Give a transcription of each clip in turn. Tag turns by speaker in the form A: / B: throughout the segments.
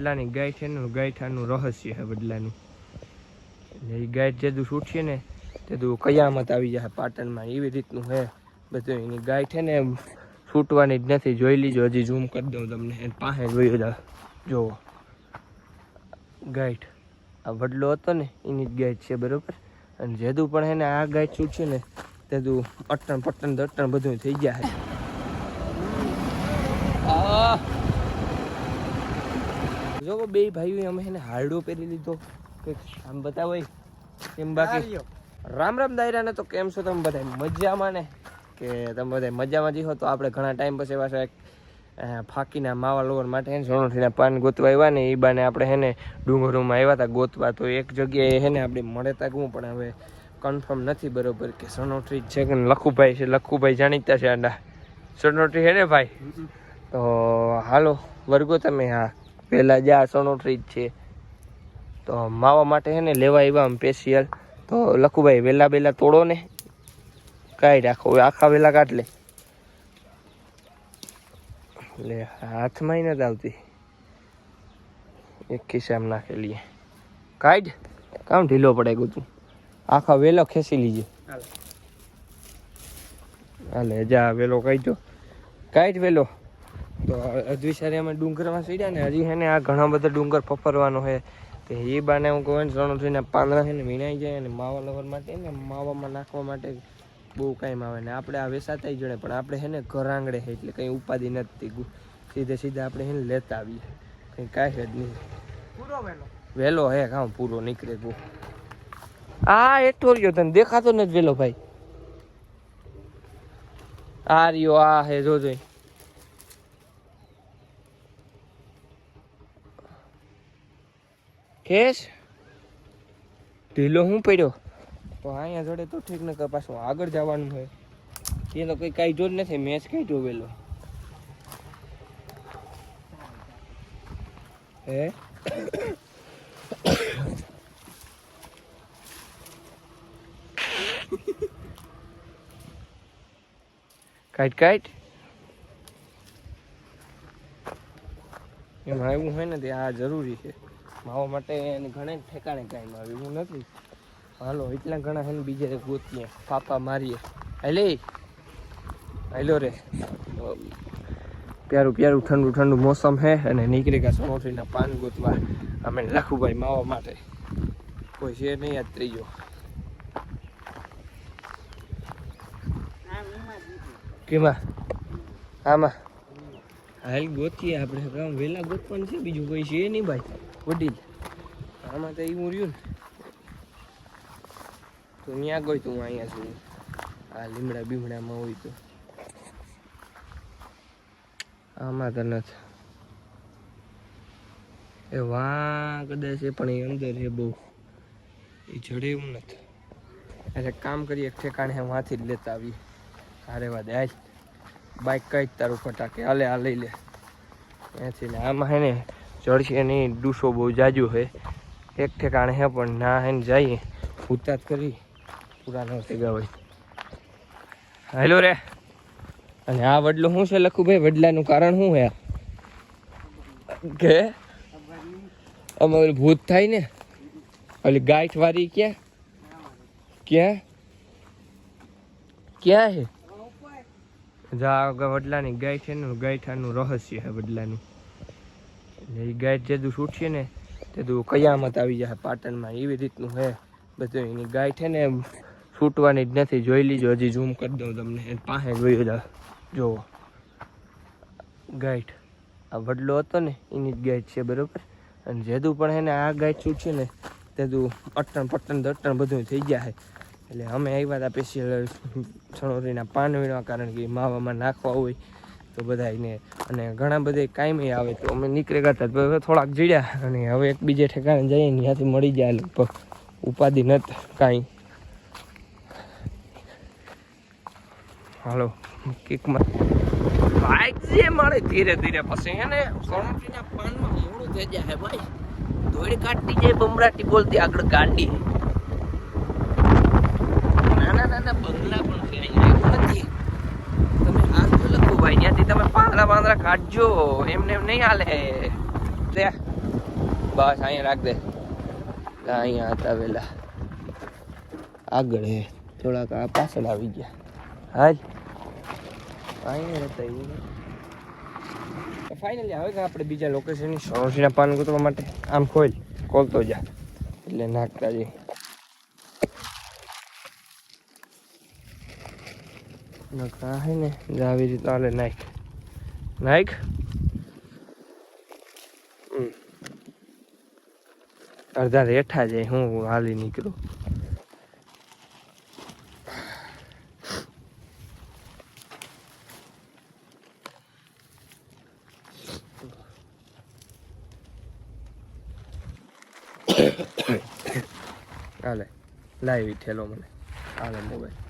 A: બદલાની છે ને ગાયઠાનું રહસ્ય છે બદલાનું. એ ગાય જેદું છૂટશે ને, તેદું કયામત આવી જાય પાટણમાં. એવી રીતનું છે બધું એની ગાય છે ને છૂટવાની જ નથી. જોઈ લીજો, હજી ઝૂમ કરી દઉં તમને. પાસે જોઈ જાઓ જુઓ. ગાઈડ આ વડલો હતો ને, એની જ ગાઈડ છે, બરોબર? અને જેદું પણ એને આ ગાઈડ છૂટશે ને, તેદું અટણ પટણ દટણ બધું થઈ ગયા છે આ જો બે ભાઈઓ અમે એને હારડો પહેરી લીધો. કે આમ બતાવો. કેમ બાકી. રામ રામ દાયરાને તો કેમ છો તમે બધા મજામાં ને? કે તમે બધા મજામાં જીવો તો આપણે ઘણા ટાઈમ પછી એવા છે ફાકીના માવા લોવર માટે એને સોનોઠીના પાન ગોતવા આવ્યા ને એ બાને આપણે હે ને ડુંગરોમાં આવ્યા હતા ગોતવા. તો એક જગ્યાએ હે ને આપણે મળે તાકવું પણ હવે કન્ફર્મ નથી બરોબર કે સોનોઠી છે કે લખુભાઈ છે લખુભાઈ જાણીતા છે આડા. સોનોઠી હે ને ભાઈ? તો હાલો વર્ગો તમે હા. પહેલાં જ્યાં સોનોઠી જ છે તો માવા માટે છે ને લેવા આવ્યા આમ સ્પેશિયલ તો લખુભાઈ વહેલા વહેલા તોડો ને કાંઈ રાખો. હવે આખા વેલા કાઢ લે. એટલે હાથમાં નથી આવતી. એક ખિસ્સામાં નાખેલી કાઢ. કામ ઢીલો પડે ગયું તું આખા વેલો ખેંચી લીજે. હાલે જા વેલો કાઢજો. કાઢ વેલો. તો અદ્વિસારી અમે ડુંગરમાં સીડ્યા ને હજી હે ને આ ઘણા બધા ડુંગર ફફરવાનો છે. તો એ બાને હું કહું ને સણો થઈને પાંદડા છે ને વીણાઈ જાય અને માવા લવર માટે ને માવામાં નાખવા માટે બહુ કાંઈ આવે ને આપણે આ વેસાતા જોડે પણ આપણે છે ને ઘર આંગળે છે એટલે કંઈ ઉપાધિ નથી સીધે સીધા આપણે છે ને લેતા આવીએ. કંઈ કાંઈ જ નહીં. વહેલો હે કામ પૂરો નીકળે બહુ આ એઠો રહ્યો તને દેખાતો નથી વેલો ભાઈ. આ રહ્યો આ હે જો જોઈ ઢીલો હું પડ્યો? તો અહીંયા જોડે તો ઠીક ને પાછું આગળ જવાનું હોય. એ તો કંઈ કાંઈ જ નથી મેચ કઈ વેલો હે? કાઈટ કાઈટ એમ આવ્યું હોય ને તે આ જરૂરી છે. માવા માટે એને ઘણે ઠેકાણે ટાઈમ આવે હું નથી. હાલો, એટલા ઘણા છે ને બીજે ગોતીએ. પાપા મારીએ. હેલે. હેલો રે. પ્યારું પ્યારું, ઠંડુ ઠંડુ મોસમ હે અને નીકળી ગયા સમોસીના પાન ગોતવા. અમે લાખુભાઈ માવા માટે. કોઈ છે નહીં યાદ ત્રીજો. કેમાં? આમાં? હાલ ગોતીએ આપણે. કામ વહેલા ગોતવાનું છે, બીજું કોઈ છે નહીં ભાઈ. વડીલ. આમાં તો એવું રહ્યું ને. તો ત્યાં ગયો તું અહીંયા છું આ લીમડા બીમડામાં હોય તો. આમાં તો નથી. એ વાં કદાચ એ પણ એ અંદર છે બહુ. એ જડે એવું નથી. એટલે કામ કરીએ, એક ઠેકાણે વાંથી જ લેતા આવીએ. હારે વાત હાલ. બાઇક કઈ તારું ફટાકે. હાલે આ લઈ લે. અહીંથી ને આમાં હે ને જળશે નહીં, ડૂસો બહુ જાજુ છે. એક ઠેકાણે હે, પણ ના હે ને જઈએ ઉતાત કરી. પૂરા ન થઈ હોય. હેલો રે. અને આ વડલો શું છે લખુભાઈ? વડલાનું કારણ શું હે કે? અમે ભૂત થાય ને? ઓલી ગાંઠ વાળી ક્યાં? ક્યાં? ક્યાં હે જા વડલાની ગાય છે ને ગાયઠાનું રહસ્ય હે વડલાનું. એ ગાય જેદું છૂટશે ને તે તેદું કયામત આવી જાય પાટણમાં. એવી રીતનું હે બધું. એની ગાય છે ને છૂટવાની જ નથી. જોઈ લીજો. હજી ઝૂમ કરી દઉં તમને. પાસે જોઈ જાઓ જુઓ ગાઈટ આ વડલો હતો ને, એની જ ગાઈટ છે, બરાબર? અને જેદું પણ એને આ ગાઈડ છૂટશે ને તેદું અટણ પટણ દટણ બધું થઈ ગયા છે એટલે અમે આવ્યા હતા સ્પેશિયલ છણોરીના પાન વીણવા કારણ કે માવામાં નાખવા હોય. તો બધાને અને ઘણા બધા કાંઈ આવે તો અમે નીકળી ગયા હતા થોડાક જીડ્યા અને હવે એક બીજે ઠેકાણે જઈએ ત્યાંથી મળી જાય લગભગ ઉપાધિ નથી કાંઈ. હાલો, કિકમાં. બાઈક જે મળે ધીરે ધીરે પછી એને ને સોનકીના પાનમાં મોડું થઈ જાય ભાઈ. દોડી કાઢતી જાય બમરાટી બોલતી આગળ ગાંડી નાના નાના બંગલા પણ છે અહીંયા એવું નથી તમે હાલ તો લખો ભાઈ ત્યાંથી તમે પાંદડા પાંદડા કાઢજો, એમને એમ નહીં હાલે. તે બસ, અહીંયા રાખ દે. અહીંયા હતા વેલા. આગળ હે, થોડાક આ પાછળ આવી ગયા. હાલ. અહીંયા હતા એવું ફાઇનલી કે આપણે બીજા લોકેશનની સરોસીના પાન ગોતવા માટે? આમ ખોલ, ખોલતો જા. એટલે નાખતા જઈ નકા હે ને, જાવી આવી રીતે આલે નાખ. નાખ અડધા રેઠા જાય હું હાલી નીકળું. હાલે લાવી ઠેલો મને. હાલે મોબાઈલ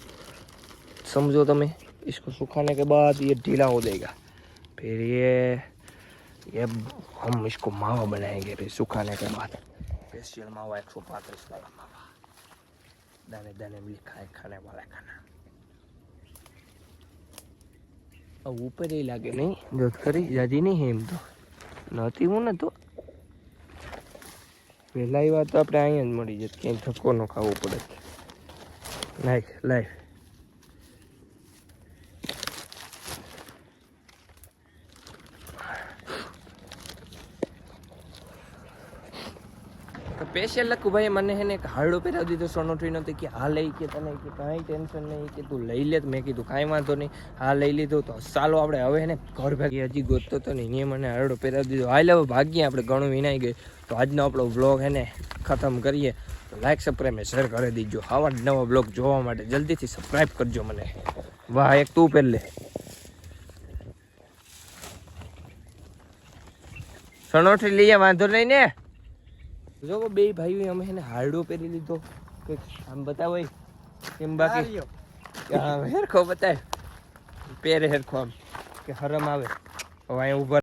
A: समझो तुम्हें इसको सुखाने के बाद ये ढीला हो जाएगा फिर ये ये हम इसको मावा बनाएंगे फिर सुखाने के बाद स्पेशल मावा एक सौ पैंतीस वाला मावा दाने दाने में लिखा है खाने वाला खाना अब ऊपर ही लागे नहीं जो खरी जाती नहीं है एम तो નહોતી હું ને તો પહેલા એ વાત તો આપણે અહીંયા જ મળી જત ક્યાંય ધક્કો ન ખાવો પડે લાઈક લાઈક સ્પેશિયલ લખું ભાઈ મને એને એક હારડો પહેરાવી દીધો સોનોટ્રી નહોતી કે, હા, લઈ કે તને, કે કાંઈ ટેન્શન નહીં, કે તું લઈ લે મેં કીધું, કાંઈ વાંધો નહીં, હા, લઈ લીધું. તો ચાલો આપણે હવે એને ઘર ભાગી. હજી ગોતતો તો નહીં એ મને હારડો પહેરાવી દીધો. હાલ હવે ભાગીએ આપણે, ઘણું વિનાઈ ગયું. તો આજનો આપણો વ્લોગ એને ખતમ કરીએ. તો લાઈક સબસ્ક્રાઈબ શેર કરી દીજો. આવા નવા બ્લોગ જોવા માટે જલ્દીથી સબસ્ક્રાઈબ કરજો મને. વાહ, એક તું પહેર લે. લઈએ વાંધો નહીં ને. જો બે ભાઈઓ અમે એને હારડો પહેરી લીધો. કે આમ બતાવો એમ બાકી હેરખો બતાય. પહેરે હેરખો આમ. કે હરમ આવે. હવે અહીંયા ઊભા